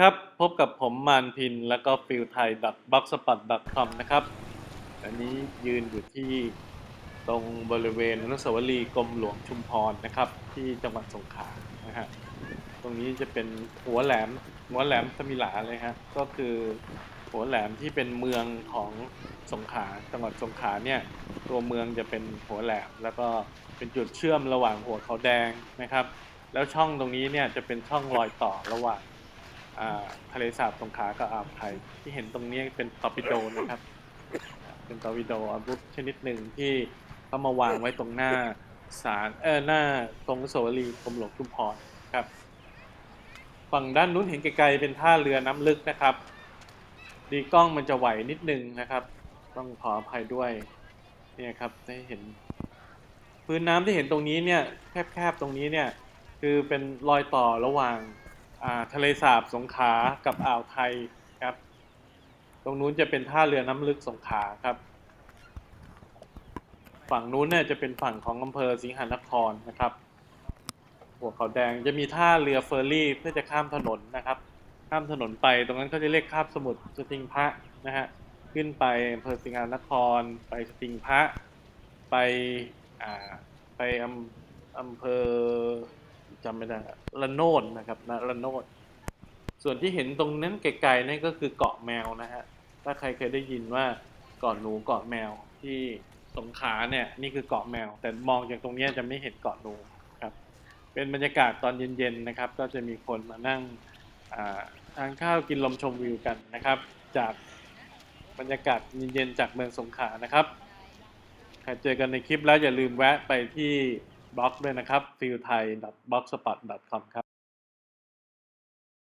ครับพบกับผมมานพินแล้วก็ฟิลไทย b o x s p o t c o m นะครับ อันนี้ยืนอยู่ที่ตรงบริเวณอนุสาวรีย์กรมหลวงชุมพรนะครับ ที่จังหวัดสงขลานะฮะตรงนี้จะเป็นหัวแหลมหัวแหลมสมิหลาเลยฮะก็คือหัวแหลมที่เป็นเมืองของสงขลาจังหวัดสงขลาเนี่ยตัวเมืองจะเป็นหัวแหลมแล้วก็เป็นจุดเชื่อมระหว่างหัวเขาแดงนะครับ แล้วช่องตรงนี้เนี่ยจะเป็นช่องรอยต่อระหว่าง อ่าทะเลสาบสงขลากับอ่าวไทยที่เห็นตรงนี้เป็นตอร์ปิโดนะครับ เป็นตอร์ปิโดอาวุธชนิดหนึ่งที่เขามาวางไว้ตรงหน้าศาลเออหน้าตรงสวรีกรมหลวงชุมพรครับ ฝั่งด้านนู้นเห็นไกลๆเป็นท่าเรือน้ำลึกนะครับ ดีกล้องมันจะไหวนิดนึงนะครับ ต้องขออภัยด้วยเนี่ยครับได้เห็น พื้นน้ำที่เห็นตรงนี้เนี่ยแคบๆตรงนี้เนี่ย คือเป็นรอยต่อระหว่าง ทะเลสาบสงขากับอ่าวไทยครับ ตรงนู้นจะเป็นท่าเรือน้ำลึกสงขาครับ ฝั่งนู้นเนี่ยจะเป็นฝั่งของอำเภอสิงหนครนะครับ หัวเขาแดงจะมีท่าเรือเฟอร์รี่เพื่อจะข้ามถนนนะครับ ข้ามถนนไปตรงนั้นเขาจะเรียกข้ามสมุทรสติงพระนะฮะขึ้นไปอำเภอสิงหนคร ไปสติงพระไปอ่าไปอำอำเภอ จำไม่ได้ละระโนดนะครับนะระโนดส่วนที่เห็นตรงนั้นไกลๆนั่นก็คือเกาะแมวนะฮะถ้าใครเคยได้ยินว่าเกาะหนูเกาะแมวที่สงขาเนี่ยนี่คือเกาะแมว แต่มองจากตรงนี้จะไม่เห็นเกาะหนูครับเป็นบรรยากาศตอนเย็นๆนะครับ ก็จะมีคนมานั่งทานข้าวกินลมชมวิวกันนะครับ จากบรรยากาศเย็นๆจากเมืองสงขลานะครับใครเจอกันในคลิปแล้วอย่าลืมแวะไปที่ บล็อกด้วยนะครับ f e e l t h a i b l o g s p o t c o m ครับ